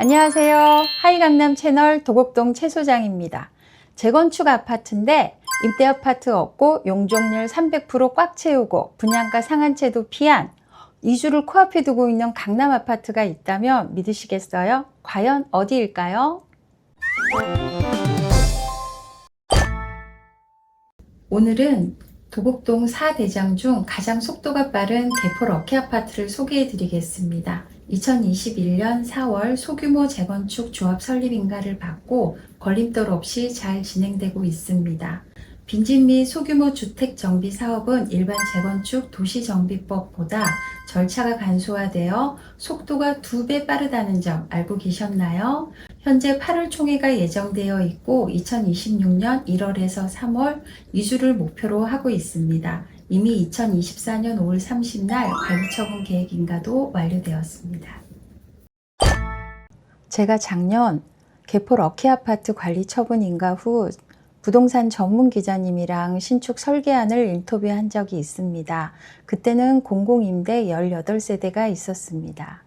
안녕하세요. 하이강남 채널 도곡동 최 소장입니다. 재건축 아파트인데 임대 아파트 없고 용적률 300%꽉 채우고 분양가 상한제도 피한 이주를 코앞에 두고 있는 강남 아파트가 있다면 믿으시겠어요? 과연 어디일까요? 오늘은 도곡동 4대장 중 가장 속도가 빠른 개포 럭키 아파트를 소개해 드리겠습니다. 2021년 4월 소규모 재건축 조합 설립 인가를 받고 걸림돌 없이 잘 진행되고 있습니다. 빈집 및 소규모 주택 정비 사업은 일반 재건축 도시정비법보다 절차가 간소화되어 속도가 두 배 빠르다는 점 알고 계셨나요? 현재 8월 총회가 예정되어 있고 2026년 1월에서 3월 이주를 목표로 하고 있습니다. 이미 2024년 5월 30날 관리처분 계획 인가도 완료되었습니다. 제가 작년 개포 럭키 아파트 관리 처분 인가 후 부동산 전문 기자님이랑 신축 설계안을 인터뷰한 적이 있습니다. 그때는 공공임대 18세대가 있었습니다.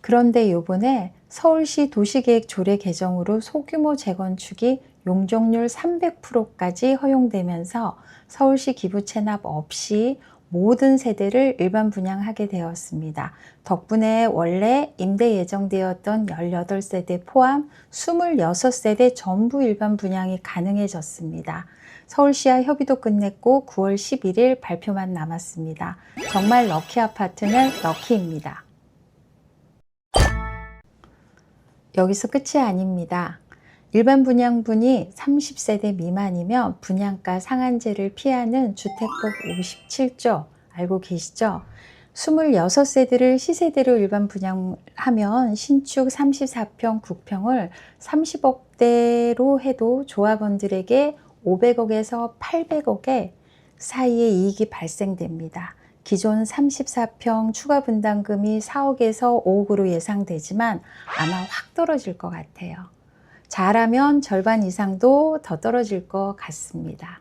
그런데 요번에 서울시 도시계획 조례 개정으로 소규모 재건축이 용적률 300%까지 허용되면서 서울시 기부 체납 없이 모든 세대를 일반 분양하게 되었습니다. 덕분에 원래 임대 예정되었던 18세대 포함 26세대 전부 일반 분양이 가능해졌습니다. 서울시와 협의도 끝냈고 9월 11일 발표만 남았습니다. 정말 럭키 아파트는 럭키입니다. 여기서 끝이 아닙니다. 일반 분양분이 30세대 미만이면 분양가 상한제를 피하는 주택법 57조 알고 계시죠? 26세대를 시세대로 일반 분양하면 신축 34평, 9평을 30억대로 해도 조합원들에게 500억에서 800억의 사이에 이익이 발생됩니다. 기존 34평 추가 분담금이 4억에서 5억으로 예상되지만 아마 확 떨어질 것 같아요. 잘하면 절반 이상도 더 떨어질 것 같습니다.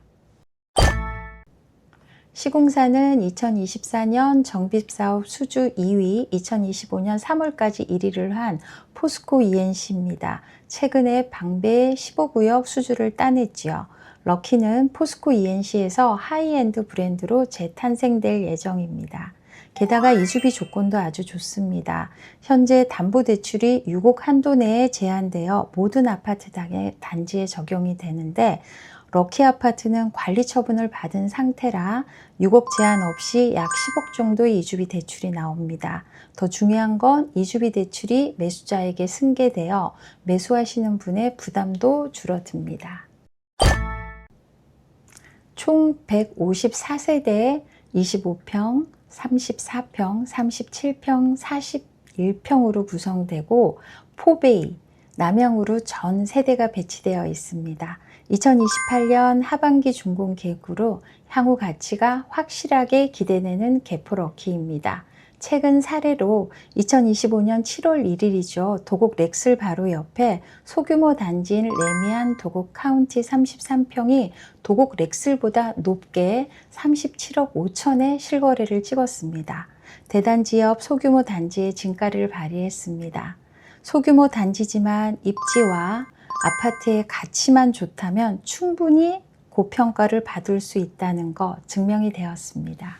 시공사는 2024년 정비사업 수주 2위, 2025년 3월까지 1위를 한 포스코 ENC입니다. 최근에 방배 15구역 수주를 따냈지요. 럭키는 포스코 ENC에서 하이엔드 브랜드로 재탄생될 예정입니다. 게다가 이주비 조건도 아주 좋습니다. 현재 담보대출이 6억 한도 내에 제한되어 모든 아파트 단지에 적용이 되는데 럭키 아파트는 관리 처분을 받은 상태라 6억 제한 없이 약 10억 정도의 이주비 대출이 나옵니다. 더 중요한 건 이주비 대출이 매수자에게 승계되어 매수하시는 분의 부담도 줄어듭니다. 총 154세대에 25평, 34평, 37평, 41평으로 구성되고 포베이, 남양으로 전 세대가 배치되어 있습니다. 2028년 하반기 준공 계획으로 향후 가치가 확실하게 기대되는 개포 럭키입니다. 최근 사례로 2025년 7월 1일이죠. 도곡 렉슬 바로 옆에 소규모 단지인 레미안 도곡 카운티 33평이 도곡 렉슬보다 높게 37억 5천에 실거래를 찍었습니다. 대단지 옆 소규모 단지의 진가를 발휘했습니다. 소규모 단지지만 입지와 아파트의 가치만 좋다면 충분히 고평가를 받을 수 있다는 거 증명이 되었습니다.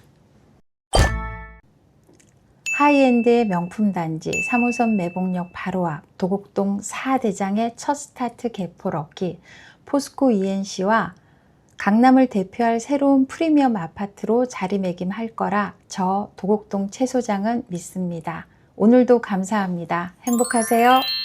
하이엔드의 명품 단지 3호선 매봉역 바로 앞 도곡동 4대장의 첫 스타트 개포 럭키 포스코 ENC와 강남을 대표할 새로운 프리미엄 아파트로 자리매김할 거라 저 도곡동 최 소장은 믿습니다. 오늘도 감사합니다. 행복하세요.